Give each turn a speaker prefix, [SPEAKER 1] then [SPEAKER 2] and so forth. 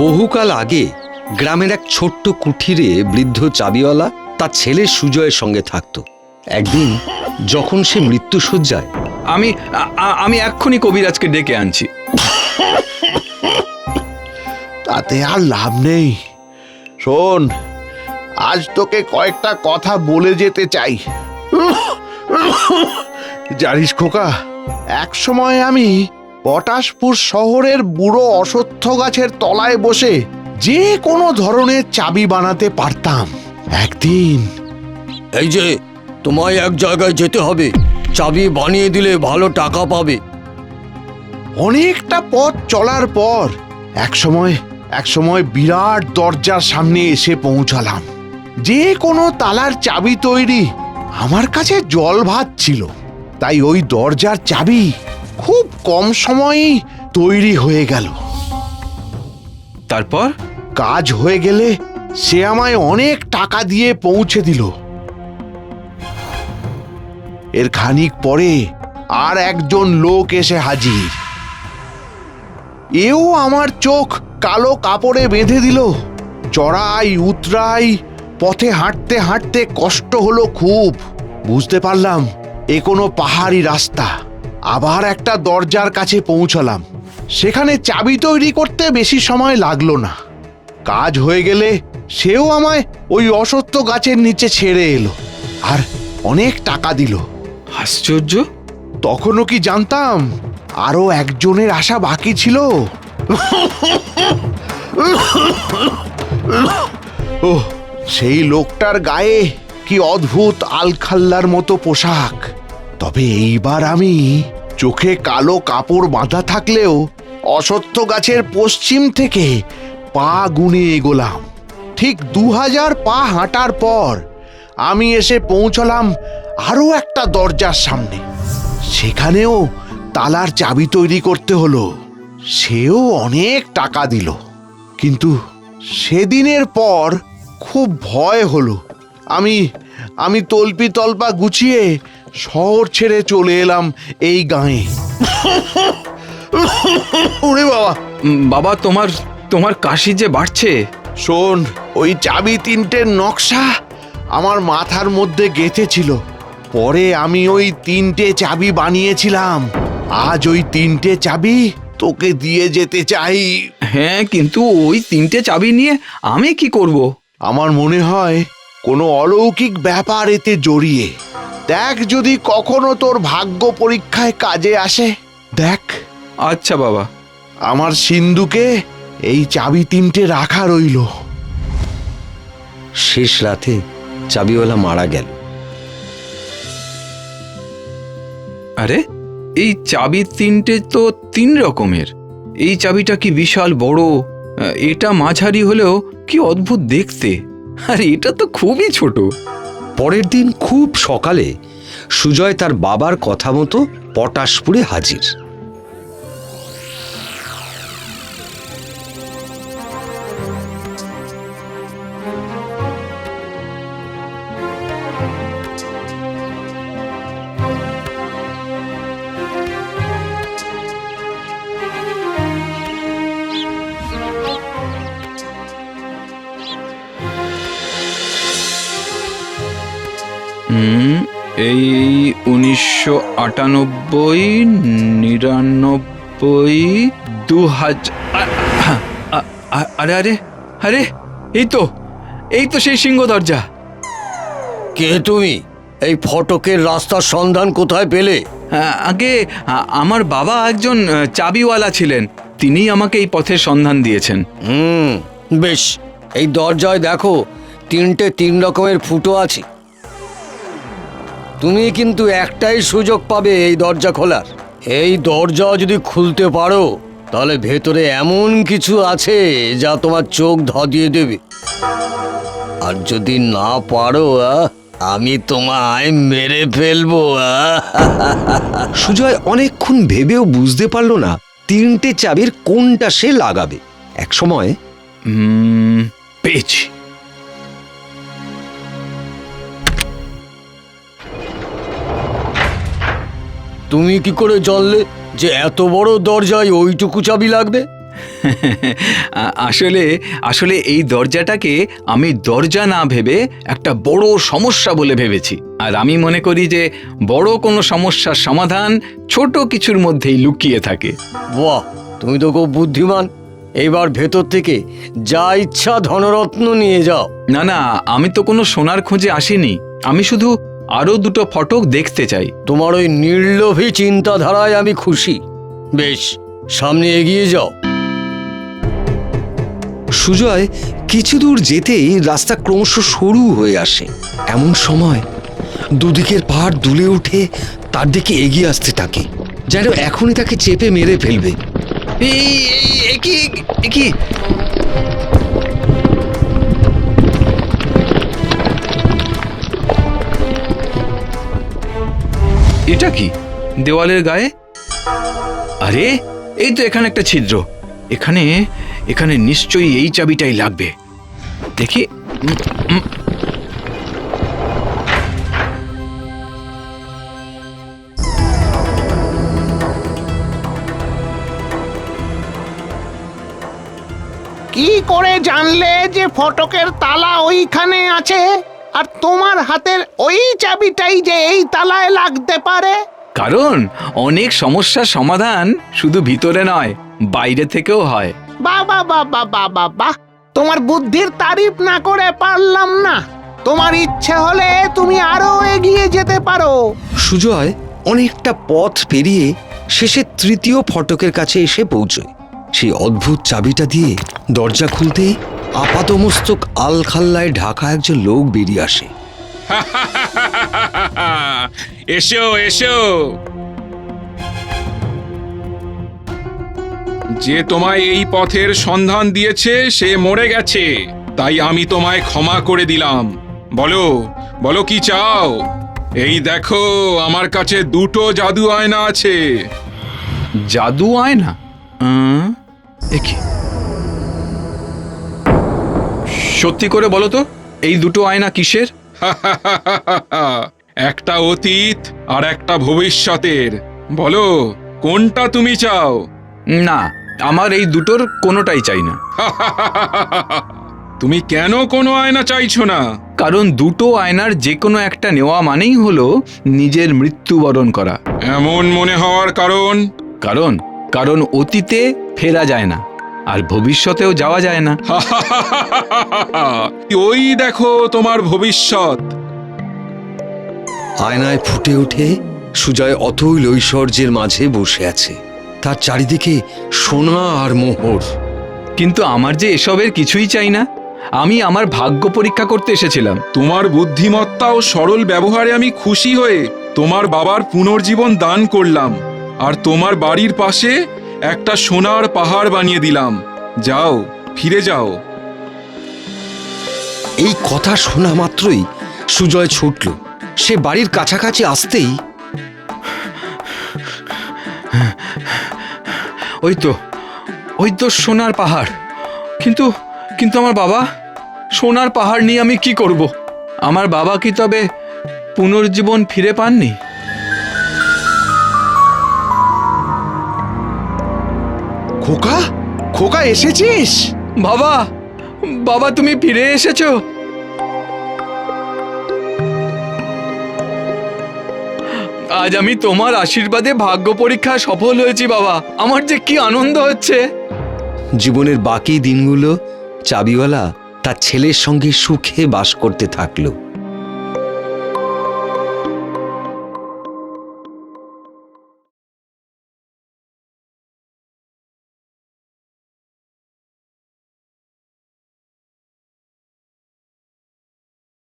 [SPEAKER 1] বহুকাল আগে গ্রামের এক ছোট্ট কুঠিরে বৃদ্ধ চাবিওয়ালা তার ছেলে সুজয়ের সঙ্গে থাকত। একদিন যখন সে মৃত্যুসজ্জায়
[SPEAKER 2] আমি আমি এক্ষুনি কবিরাজকে ডেকে আনছি।
[SPEAKER 3] তাতে আর লাভ নেই। শোন আজ তোকে কয়েকটা কথা বলে যেতে চাই। জানিস খোকা এক সময় আমি পটাশপুর শহরের বুড়ো অশ্বত্থ গাছের তলায় বসে যে কোনো ধরনের চাবি বানাতে পারতাম। একদিন
[SPEAKER 4] এই যে তোমায় এক জায়গায় যেতে হবে। চাবি বানিয়ে দিলে ভালো টাকা পাবে।
[SPEAKER 3] অনেকটা পথ চলার পর এক সময় এক সময় বিরাট দরজার সামনে এসে পৌঁছালাম। যে কোনো তালার চাবি তৈরি আমার কাছে জল ভাত ছিল তাই ওই দরজার চাবি খুব কম সময়েই তৈরি হয়ে গেল।
[SPEAKER 2] তারপর?
[SPEAKER 3] কাজ হয়ে গেলে সে আমায় অনেক টাকা দিয়ে পৌঁছে দিল। এর খানিক পরে আর একজন লোক এসে হাজির। এও আমার চোখ কালো কাপড়ে বেঁধে দিল। চড়াই উতরাই পথে হাঁটতে হাঁটতে কষ্ট হলো খুব। বুঝতে পারলাম এ কোনো পাহাড়ি রাস্তা। আবার একটা দরজার কাছে পৌঁছলাম। সেখানে চাবি তৈরি করতে বেশি সময় লাগল না। কাজ হয়ে গেলে সেও আমায় ওই অসত্য গাছের নিচে ছেড়ে এলো আর অনেক টাকা দিল।
[SPEAKER 2] আশ্চর্য।
[SPEAKER 3] তখনও কি জানতাম আরও একজনের আশা বাকি ছিল? ও সেই লোকটার গায়ে কি অদ্ভুত আলখাল্লার মতো পোশাক। তবে এইবার আমি চোখে কালো কাপড় বাঁধা থাকলেও অসত্য গাছের পশ্চিম থেকে পা গুনে এগোলাম। ঠিক দু হাজার পা হাঁটার পর আমি এসে পৌঁছলাম আরও একটা দরজার সামনে। সেখানেও তালার চাবি তৈরি করতে হলো। সেও অনেক টাকা দিল। কিন্তু সেদিনের পর খুব ভয় হলো। আমি আমি তল্পি তল্পা গুছিয়ে শহর ছেড়ে চলে এলাম এই গাঁয়ে। ওরে বাবা
[SPEAKER 2] বাবা তোমার তোমার কাশি যে বাড়ছে।
[SPEAKER 3] শোন ওই চাবি তিনটের নকশা আমার মাথার মধ্যে গেঁথেছিল। পরে আমি ওই তিনটে চাবি বানিয়েছিলাম। আজ ওই তিনটে চাবি তোকে দিয়ে যেতে চাই।
[SPEAKER 2] হ্যাঁ কিন্তু ওই তিনটে চাবি নিয়ে আমি কি করব?
[SPEAKER 3] আমার মনে হয় কোনো অলৌকিক ব্যাপার এতে জড়িয়ে। দেখ যদি কখনো তোর ভাগ্য পরীক্ষায় কাজে আসে। দেখ।
[SPEAKER 2] আচ্ছা বাবা।
[SPEAKER 3] আমার সিন্ধুকে এই চাবি তিনটে রাখা রইল।
[SPEAKER 1] শেষ রাতে চাবিওয়ালা মারা গেল।
[SPEAKER 2] আরে এই চাবি তিনটে তো তিন রকমের। এই চাবিটা কি বিশাল বড়? এটা মাঝারি হলেও কি অদ্ভুত দেখতে। আর এটা তো খুবই ছোট।
[SPEAKER 1] পরের দিন খুব সকালে সুজয় তার বাবার কথা মতো পটাশপুরে হাজির।
[SPEAKER 2] হুম এই উনিশশো আটানব্বই নিরানব্বই দু হাজার আরে আরে আরে এই তো এই তো সেই সিংহ দরজা।
[SPEAKER 4] কে তুমি? এই ফটকের রাস্তার সন্ধান কোথায় পেলে?
[SPEAKER 2] আগে আমার বাবা একজন চাবিওয়ালা ছিলেন। তিনিই আমাকে এই পথের সন্ধান দিয়েছেন।
[SPEAKER 4] হুম বেশ এই দরজায় দেখো তিনটে তিন রকমের ফুটো আছে। তুমি কিন্তু একটাই সুযোগ পাবে এই দরজা খোলার। এই দরজা যদি খুলতে পারো তাহলে ভেতরে এমন কিছু আছে যা তোমার চোখ ধাঁধিয়ে দেবে। আর যদি না পারো আমি তোমায় মেরে ফেলব।
[SPEAKER 1] সুজয় অনেকক্ষণ ভেবেও বুঝতে পারল না তিনটে চাবির কোনটা সে লাগাবে। এক সময়
[SPEAKER 2] পেয়েছি।
[SPEAKER 4] তুমি কি করে জানলে যে এত বড় দরজায় ওইটুকু চাবি লাগবে?
[SPEAKER 2] আসলে আসলে এই দরজাটাকে আমি দরজা না ভেবে একটা বড় সমস্যা বলে ভেবেছি। আর আমি মনে করি যে বড় কোনো সমস্যার সমাধান ছোট কিছুর মধ্যেই লুকিয়ে থাকে।
[SPEAKER 4] বাহ তুমি তো খুব বুদ্ধিমান। এইবার ভেতর থেকে যা ইচ্ছা ধনরত্ন নিয়ে যাও।
[SPEAKER 2] না না আমি তো কোনো সোনার খোঁজে আসিনি। আমি শুধু আরও দুটো ফটক দেখতে চাই।
[SPEAKER 4] তোমার ওই নির্লোভী চিন্তাধারায় আমি খুশি। বেশ সামনে এগিয়ে যাও।
[SPEAKER 1] সুজয় কিছু দূর যেতেই রাস্তা ক্রমশ সরু হয়ে আসে। এমন সময় দুদিকের পাহাড় দুলে উঠে তার দিকে এগিয়ে আসতে থাকে। যেন এখনই তাকে চেপে মেরে ফেলবে।
[SPEAKER 2] কি? এটা কি? দেওয়ালের গায়ে? আরে, এই তো এখানে একটা ছিদ্র। এখানে এখানে নিশ্চয়ই এই চাবিটাই লাগবে। দেখি।
[SPEAKER 5] কি করে জানলে যে ফটকের তালা ওইখানে আছে? আর তোমার হাতের ওই চাবিটাই যে এই তালায় লাগতে পারে?
[SPEAKER 2] কারণ অনেক সমস্যার সমাধান শুধু ভিতরে নয় বাইরে থেকেও হয়।
[SPEAKER 5] বাবা বাবা বাবা বাহ তোমার বুদ্ধির তারিফ না করে পারলাম না। তোমার ইচ্ছে হলে তুমি আরও এগিয়ে যেতে পারো।
[SPEAKER 1] সুজয় অনেকটা পথ পেরিয়ে শেষে তৃতীয় ফটকের কাছে এসে পৌঁছয়। সেই অদ্ভুত চাবিটা দিয়ে দরজা খুলতে আপাতমস্তক আলখাল্লায় ঢাকা একজন লোক বেরিয়ে আসে।
[SPEAKER 6] এসো এসো। যে তোমায় এই পথের সন্ধান দিয়েছে সে মরে গেছে। তাই আমি তোমায় ক্ষমা করে দিলাম। বলো বলো কি চাও? এই দেখো আমার কাছে দুটো জাদু আয়না আছে।
[SPEAKER 2] জাদু আয়না? আহ, সত্যি করে বলো তো এই দুটো আয়না কিসের?
[SPEAKER 6] একটা অতীত আর একটা ভবিষ্যতের। বলো কোনটা তুমি চাও?
[SPEAKER 2] না আমার এই দুটোর কোনোটাই চাই না।
[SPEAKER 6] তুমি কেন কোনো আয়না চাইছো না?
[SPEAKER 2] কারণ দুটো আয়নার যে কোনো একটা নেওয়া মানেই হলো নিজের মৃত্যুবরণ করা।
[SPEAKER 6] এমন মনে হওয়ার কারণ?
[SPEAKER 2] কারণ কারণ অতীতে ফেরা যায় না। আর ভবিষ্যতেও যাওয়া যায় না।
[SPEAKER 6] ওই দেখো তোমার ভবিষ্যৎ।
[SPEAKER 1] আয়নায় ফুটে ওঠে সুজয় অতই ঐশ্বর্যের মাঝে বসে আছে। তার চারিদিকে সোনা আর মোহর।
[SPEAKER 2] কিন্তু আমার যে এসবের কিছুই চাই না। আমি আমার ভাগ্য পরীক্ষা করতে এসেছিলাম।
[SPEAKER 6] তোমার বুদ্ধিমত্তা ও সরল ব্যবহারে আমি খুশি হয়ে তোমার বাবার পুনর্জীবন দান করলাম। আর তোমার বাড়ির পাশে একটা সোনার পাহাড় বানিয়ে দিলাম। যাও ফিরে যাও।
[SPEAKER 1] এই কথা শোনা মাত্রই সুজয় ছুটল। সে বাড়ির কাছাকাছি আসতেই
[SPEAKER 2] ওই তো ওই তো সোনার পাহাড়। কিন্তু কিন্তু আমার বাবা সোনার পাহাড় নিয়ে আমি কি করব? আমার বাবা কি তবে পুনর্জীবন ফিরে পাননি?
[SPEAKER 3] খোকা? খোকা এসেছিস?
[SPEAKER 2] বাবা বাবা তুমি ফিরে এসেছ। আজ আমি তোমার আশীর্বাদে ভাগ্য পরীক্ষা সফল হয়েছি বাবা। আমার যে কি আনন্দ হচ্ছে।
[SPEAKER 1] জীবনের বাকি দিনগুলো চাবিওয়ালা তার ছেলের সঙ্গে সুখে বাস করতে থাকল।